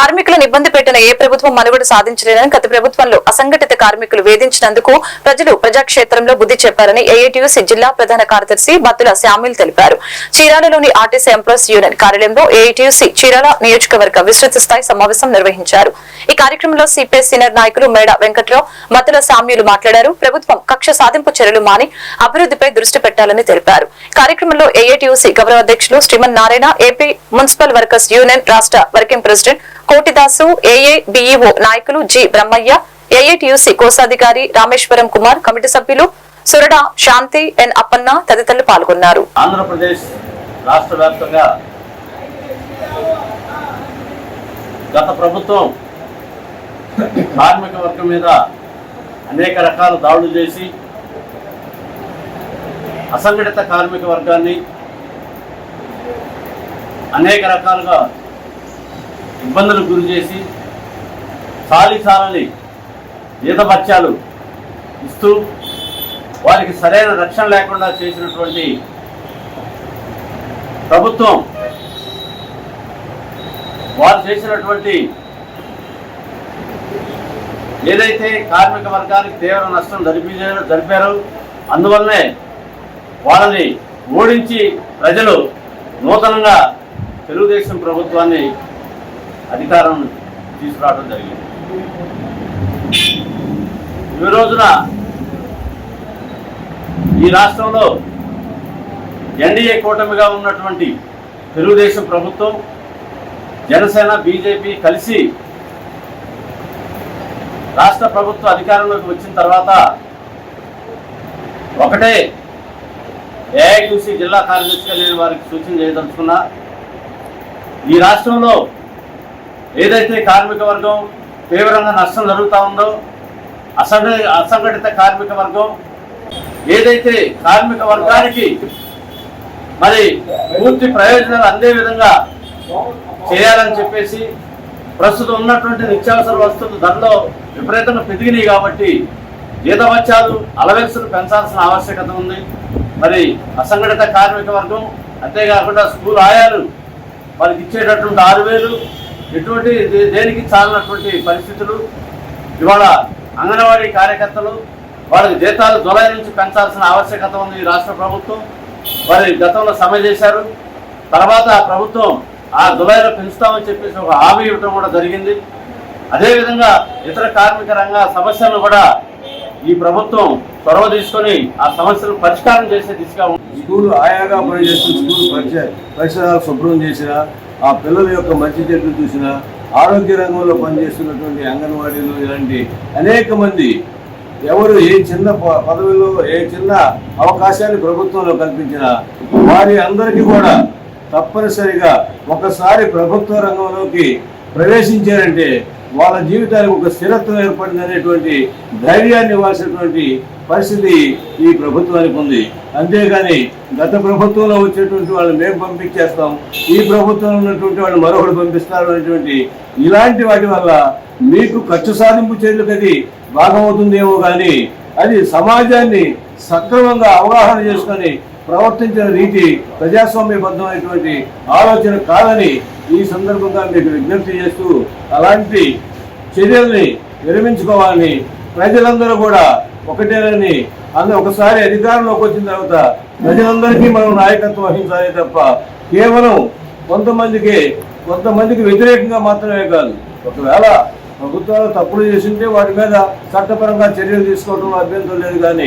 కార్మికులను ఇబ్బంది పెట్టిన ఏ ప్రభుత్వం మనుగడ సాధించలేదని గత ప్రభుత్వంలో అసంఘటిత కార్మికులు వేధించినందుకు ప్రజలు ప్రజాక్షేత్రంలో బుద్ధి చెప్పారని ఏఐటీయూసీ జిల్లా ప్రధాన కార్యదర్శి బత్తుల శామ్యుల్ తెలిపారు. చీరాలలోని ఆర్టీసీ ఎంప్లాయీస్ యూనియన్ కార్యాలయంలో ఏఐటీయూసీ చీరాల నియోజకవర్గ విస్తృత స్థాయి సమావేశం నిర్వహించారు. ఈ కార్యక్రమంలో సిపిఐ సీనియర్ నాయకులు మేడ వెంకట్రావు మతుల శామ్యులు మాట్లాడారు. ప్రభుత్వం కక్ష సాధింపు చర్యలు మాని అభివృద్ధిపై దృష్టి పెట్టాలని తెలిపారు. కార్యక్రమంలో ఏఐటీయూసీ గౌరవ అధ్యక్షులు Sriman Narayana AP municipal workers union రాష్ట్ర working president Kotidasu AA BEO నాయకులు జి. బ్రహ్మయ్య ఏఐటియుసి కోశాధికారి రామేశ్వరం కుమార్ కమిటీ సభ్యులు సురడ శాంతి ఎన్. అప్పన్న తదితరులు పాల్గొన్నారు. ఆంధ్రప్రదేశ్ రాష్ట్ర వ్యాప్తంగా గత ప్రభుత్వం కార్మిక వర్గం మీద అనేక రకాల దాడులు చేసి అసంఘటిత కార్మిక వర్గాన్ని అనేక రకాలుగా ఇబ్బందులకు గురి చేసి సాలిసాలని ఈతపత్యాలు ఇస్తూ వారికి సరైన రక్షణ లేకుండా చేసినటువంటి ప్రభుత్వం వారు చేసినటువంటి ఏదైతే కార్మిక వర్గానికి తీవ్ర నష్టం జరిపి జరిపారో అందువల్లనే వాళ్ళని ఓడించి ప్రజలు నూతనంగా తెలుగుదేశం ప్రభుత్వాన్ని అధికారం తీసుకురావడం జరిగింది. ఈ రోజున ఈ రాష్ట్రంలో ఎన్డీఏ కూటమిగా ఉన్నటువంటి తెలుగుదేశం ప్రభుత్వం జనసేన బీజేపీ కలిసి రాష్ట్ర ప్రభుత్వ అధికారంలోకి వచ్చిన తర్వాత ఒకటే ఏఐయూసీ జిల్లా కార్యదర్శిగా నేను వారికి సూచన చేయదలుచుకున్నా ఈ రాష్ట్రంలో ఏదైతే కార్మిక వర్గం తీవ్రంగా నష్టం జరుగుతూ ఉందో అసంఘ అసంఘటిత కార్మిక వర్గం ఏదైతే కార్మిక వర్గానికి మరి పూర్తి ప్రయోజనాలు అందే విధంగా చేయాలని చెప్పేసి ప్రస్తుతం ఉన్నటువంటి నిత్యావసర వస్తువులు ధరలో విపరీతంగా పెరిగినాయి కాబట్టి జీతవత్యాలు అలవెక్సులు పెంచాల్సిన ఆవశ్యకత ఉంది. మరి అసంఘటిత కార్మిక వర్గం అంతేకాకుండా స్కూల్ ఆయాలు వాళ్ళకి ఇచ్చేటటువంటి ఆరు వేలు ఎటువంటి దే- దేనికి చాలినటువంటి పరిస్థితులు? ఇవాళ అంగన్వాడీ కార్యకర్తలు వాళ్ళకి జీతాలు జులై నుంచి పెంచాల్సిన ఆవశ్యకత ఉంది ఈ రాష్ట్ర ప్రభుత్వం. వారి గతంలో సమ్మె చేశారు. తర్వాత ప్రభుత్వం ఆ జులైలో పెంచుతామని చెప్పేసి ఒక హామీ ఇవ్వడం కూడా జరిగింది. అదేవిధంగా ఇతర కార్మిక రంగ సమస్యలను కూడా ఈ ప్రభుత్వం చొరవ తీసుకొని ఆ సమస్యలు పరిష్కారం చేసే దిశగా ఉంది. స్కూల్ ఆయాగా పనిచేస్తున్న స్కూల్ పరిసరాలు శుభ్రం చేసిన ఆ పిల్లల యొక్క మంచి చెట్లు చూసినా ఆరోగ్య రంగంలో పనిచేస్తున్నటువంటి అంగన్వాడీలు ఇలాంటి అనేక మంది ఎవరు ఏ చిన్న ప- పదవిలో ఏ చిన్న అవకాశాన్ని ప్రభుత్వంలో కల్పించిన వారి అందరికీ కూడా తప్పనిసరిగా ఒకసారి ప్రభుత్వ రంగంలోకి ప్రవేశించారంటే వాళ్ళ జీవితానికి ఒక స్థిరత్వం ఏర్పడింది అనేటువంటి ధైర్యాన్ని ఇవ్వాల్సినటువంటి పరిస్థితి ఈ ప్రభుత్వానికి ఉంది. అంతేగాని గత ప్రభుత్వంలో వచ్చేటువంటి వాళ్ళని మేము పంపించేస్తాం ఈ ప్రభుత్వంలో ఉన్నటువంటి వాళ్ళు మరొకటి పంపిస్తారు అనేటువంటి ఇలాంటి వాటి వల్ల మీకు ఖర్చు సాధింపు చర్యలకు అది భాగమవుతుందేమో కానీ అది సమాజాన్ని సక్రమంగా అవగాహన చేసుకొని ప్రవర్తించిన రీతి ప్రజాస్వామ్యబద్ధమైనటువంటి ఆలోచన కాదని ఈ సందర్భంగా మీకు విజ్ఞప్తి చేస్తూ అలాంటి చర్యల్ని విరమించుకోవాలని ప్రజలందరూ కూడా ఒకటేనని అందరూ ఒకసారి అధికారంలోకి వచ్చిన తర్వాత ప్రజలందరికీ మనం నాయకత్వం వహించాలి తప్ప కేవలం కొంతమందికి కొంతమందికి వ్యతిరేకంగా మాత్రమే కాదు. ఒకవేళ ప్రభుత్వాలు తప్పులు చేసింటే వాటి మీద చట్టపరంగా చర్యలు తీసుకోవడం అభ్యంతరం లేదు కానీ